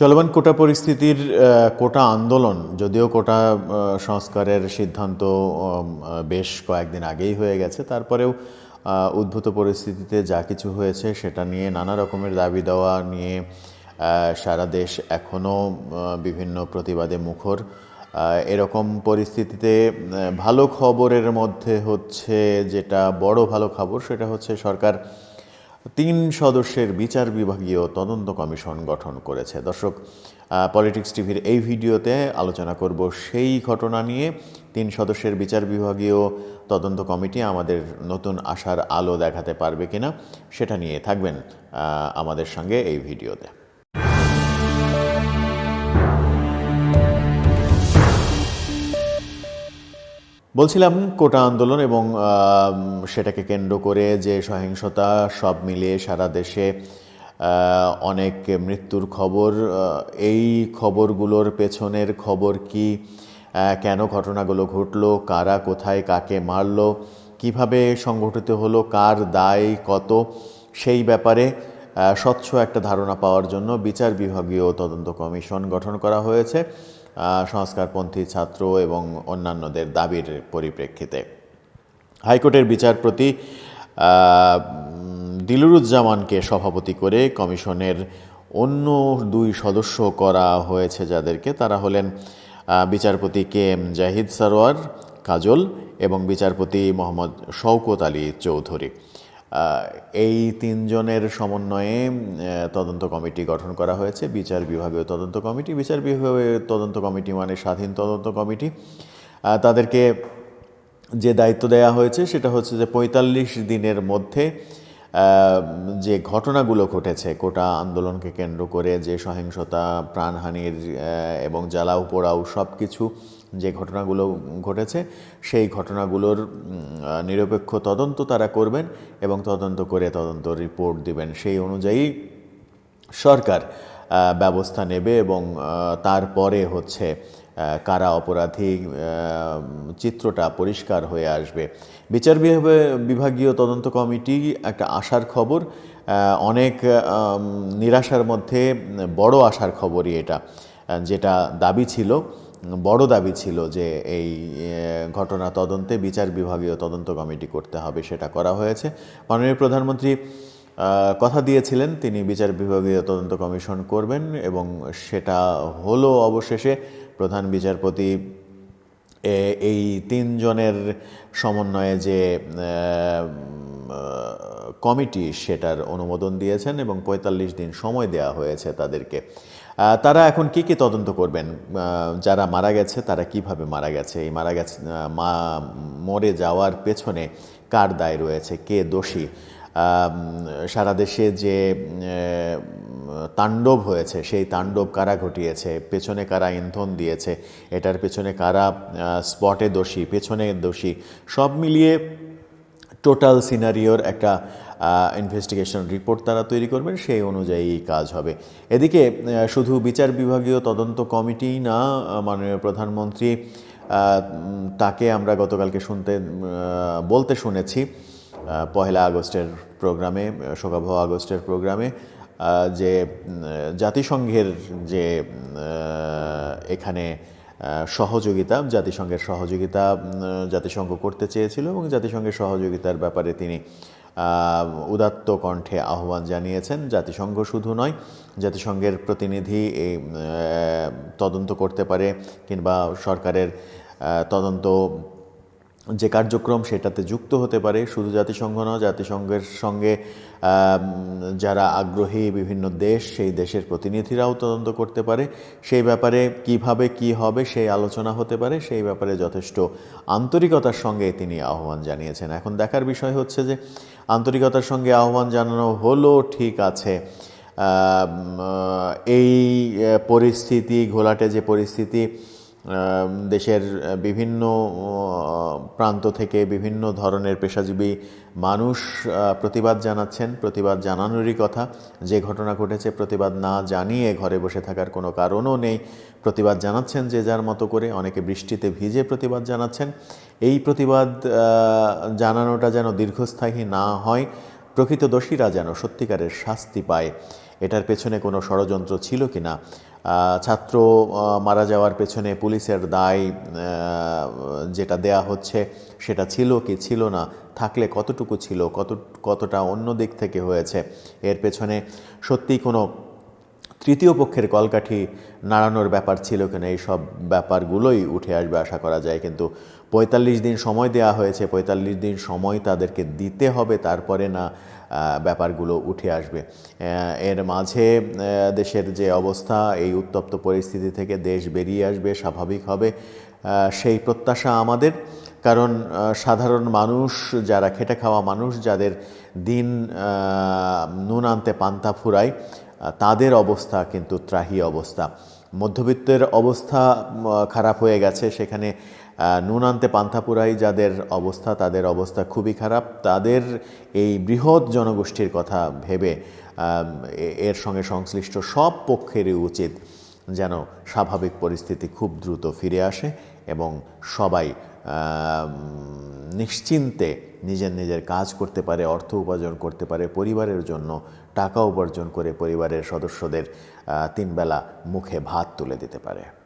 চলমান কোটা পরিস্থিতির কোটা আন্দোলন, যদিও কোটা সংস্কারের সিদ্ধান্ত বেশ কয়েকদিন আগেই হয়ে গেছে। তারপরেও উদ্ভূত পরিস্থিতিতে যা কিছু হয়েছে সেটা নিয়ে নানা রকমের দাবি দেওয়া নিয়ে সারা দেশ এখনও বিভিন্ন প্রতিবাদে মুখর। এরকম পরিস্থিতিতে ভালো খবরের মধ্যে হচ্ছে যেটা বড় ভালো খবর, সেটা হচ্ছে সরকার তিন সদস্যের বিচার বিভাগীয় তদন্ত কমিশন গঠন করেছে। দর্শক পলিটিক্স টিভির এই ভিডিওতে আলোচনা করব সেই ঘটনা নিয়ে। তিন সদস্যের বিচার বিভাগীয় তদন্ত কমিটি আমাদের নতুন আশার আলো দেখাতে পারবে কিনা, সেটা নিয়ে থাকবেন আমাদের সঙ্গে এই ভিডিওতে। বলছিলাম কোটা আন্দোলন এবং সেটাকে কেন্দ্র করে যে সহিংসতা সব মিলিয়ে সারা দেশে অনেক মৃত্যুর খবর এই খবরগুলোর পেছনের খবর কি কেন ঘটনাগুলো ঘটলো, কারা কোথায় কাকে মারলো, কীভাবে সংগঠিত হলো, কার দায় কত, সেই ব্যাপারে স্বচ্ছ একটা ধারণা পাওয়ার জন্য বিচার বিভাগীয় তদন্ত কমিশন গঠন করা হয়েছে। সংস্কারপন্থী ছাত্র এবং অন্যান্যদের দাবির পরিপ্রেক্ষিতে। হাইকোর্টের বিচারপতি দিলুরুজ্জামানকে সভাপতি করে কমিশনের অন্য দুই সদস্য করা হয়েছে যাদেরকে। তারা হলেন বিচারপতি কে এম জাহিদ সারোয়ার, কাজল এবং বিচারপতি মোহাম্মদ শওকত আলী চৌধুরী। এই তিনজনের সমন্বয়ে তদন্ত কমিটি গঠন করা হয়েছে। বিচার বিভাগীয় তদন্ত কমিটি। বিচার বিভাগীয় তদন্ত কমিটি মানে স্বাধীন তদন্ত কমিটি। তাদেরকে যে দায়িত্ব দেওয়া হয়েছে, সেটা হচ্ছে যে পঁয়তাল্লিশ দিনের মধ্যে যে ঘটনাগুলো ঘটেছে, কোটা আন্দোলনকে কেন্দ্র করে যে সহিংসতা, প্রাণহানির এবং জ্বালাও পোড়াও সব কিছু যে ঘটনাগুলো ঘটেছে, সেই ঘটনাগুলোর নিরপেক্ষ তদন্ত তারা করবেন এবং তদন্ত করে তদন্ত রিপোর্ট দিবেন। সেই অনুযায়ী সরকার ব্যবস্থা নেবে এবং তারপরে হচ্ছে কারা অপরাধী চিত্রটা পরিষ্কার হয়ে আসবে। বিচার বিভাগ- বিভাগীয় তদন্ত কমিটি একটা আশার খবর অনেক নিরাশার মধ্যে, বড় আশার খবরই এটা, যেটা দাবি ছিল। বড় দাবি ছিল যে এই ঘটনা তদন্তে বিচার বিভাগীয় তদন্ত কমিটি করতে হবে, সেটা করা হয়েছে। মাননীয় প্রধানমন্ত্রী কথা দিয়েছিলেন, তিনি বিচার বিভাগীয় তদন্ত কমিশন করবেন এবং সেটা হলো অবশেষে প্রধান বিচারপতি এই তিনজনের সমন্বয়ে যে কমিটি, সেটার অনুমোদন দিয়েছেন এবং পঁয়তাল্লিশ দিন সময় দেওয়া হয়েছে তাদেরকে। তারা এখন কি কি তদন্ত করবেন? যারা মারা গেছে, তারা কীভাবে মারা গেছে? এই মারা গেছে মা মরে যাওয়ার পেছনে কার দায় রয়েছে? কে দোষী? সারা দেশে যে তাণ্ডব হয়েছে, সেই তাণ্ডব কারা ঘটিয়েছে? পেছনে কারা ইন্ধন দিয়েছে? এটার পেছনে কারা স্পটে দোষী? পেছনে দোষী? সব মিলিয়ে টোটাল সিনারিওর একটা ইনভেস্টিগেশন রিপোর্ট তারা তৈরি করবেন, সেই অনুযায়ী কাজ হবে। এদিকে শুধু বিচার বিভাগীয় তদন্ত কমিটি না মাননীয় প্রধানমন্ত্রী তাকে আমরা গতকালকে শুনতে বলতে শুনেছি পহেলা আগস্টের প্রোগ্রামে শোকাবহ আগস্টের প্রোগ্রামে যে জাতিসংঘের যে এখানে সহযোগিতা, জাতিসংঘের সহযোগিতা জাতিসংঘ করতে চেয়েছিল এবং জাতিসংঘের সহযোগিতার ব্যাপারে তিনি উদাত্ত কণ্ঠে আহ্বান জানিয়েছেন, জাতিসংঘ শুধু নয়, জাতিসংঘের প্রতিনিধি এই তদন্ত করতে পারে কিংবা সরকারের তদন্ত যে কার্যক্রম সেটাতে যুক্ত হতে পারে, শুধু জাতিসংঘ নয়, জাতিসংঘের সঙ্গে যারা আগ্রহী বিভিন্ন দেশ, সেই দেশের প্রতিনিধিরাও তদন্ত করতে পারে। সেই ব্যাপারে কীভাবে কি হবে সেই আলোচনা হতে পারে, সেই ব্যাপারে যথেষ্ট আন্তরিকতার সঙ্গে তিনি আহ্বান জানিয়েছেন। এখন দেখার বিষয় হচ্ছে যে, আন্তরিকতার সঙ্গে আহ্বান জানানো হলো, ঠিক আছে। এই পরিস্থিতি, ঘোলাটে যে পরিস্থিতি দেশের বিভিন্ন প্রান্ত থেকে বিভিন্ন ধরনের পেশাজীবী মানুষ প্রতিবাদ জানাচ্ছেন, প্রতিবাদ জানানোরই কথা। যে ঘটনা ঘটেছে, প্রতিবাদ না জানিয়ে ঘরে বসে থাকার কোনো কারণও নেই। প্রতিবাদ জানাচ্ছেন যে যার মতো করে, অনেকে বৃষ্টিতে ভিজে প্রতিবাদ জানাচ্ছেন। এই প্রতিবাদ জানানোটা যেন দীর্ঘস্থায়ী না হয়, প্রকৃত দোষীরা যেন সত্যিকারের শাস্তি পায়। এটার পেছনে কোনো ষড়যন্ত্র ছিল কি না ছাত্র মারা যাওয়ার পেছনে পুলিশের দায় যেটা দেয়া হচ্ছে সেটা ছিল কি ছিল না, থাকলে কতটুকু ছিল, কত, কতটা অন্য দিক থেকে হয়েছে, এর পেছনে সত্যিই কোনো তৃতীয় পক্ষের কলকাঠি নাড়ানোর ব্যাপার ছিল কিনা এই সব ব্যাপারগুলোই উঠে আসবে, আশা করা যায়, কিন্তু পঁয়তাল্লিশ দিন সময় দেওয়া হয়েছে, পঁয়তাল্লিশ দিন সময় তাদেরকে দিতে হবে, তারপরে না ব্যাপারগুলো উঠে আসবে। এর মাঝে দেশের যে অবস্থা, এই উত্তপ্ত পরিস্থিতি থেকে দেশ বেরিয়ে আসবে, স্বাভাবিক হবে। সেই প্রত্যাশা আমাদের, কারণ সাধারণ মানুষ, যারা খেটে খাওয়া মানুষ, যাদের দিন নুন আনতে পান্তা ফুরায় তাদের অবস্থা কিন্তু ত্রাহি অবস্থা। মধ্যবিত্তের অবস্থা খারাপ হয়ে গেছে, সেখানে নুন আনতে পান্থাপুরাই যাদের অবস্থা, তাদের অবস্থা খুবই খারাপ। তাদের এই বৃহৎ জনগোষ্ঠীর কথা ভেবে এর সঙ্গে সংশ্লিষ্ট সব পক্ষেরই উচিত যেন স্বাভাবিক পরিস্থিতি খুব দ্রুত ফিরে আসে এবং সবাই নিশ্চিন্তে নিজের নিজের কাজ করতে পারে, অর্থ উপার্জন করতে পারে, পরিবারের জন্য টাকা উপার্জন করে পরিবারের সদস্যদের তিনবেলা মুখে ভাত তুলে দিতে পারে।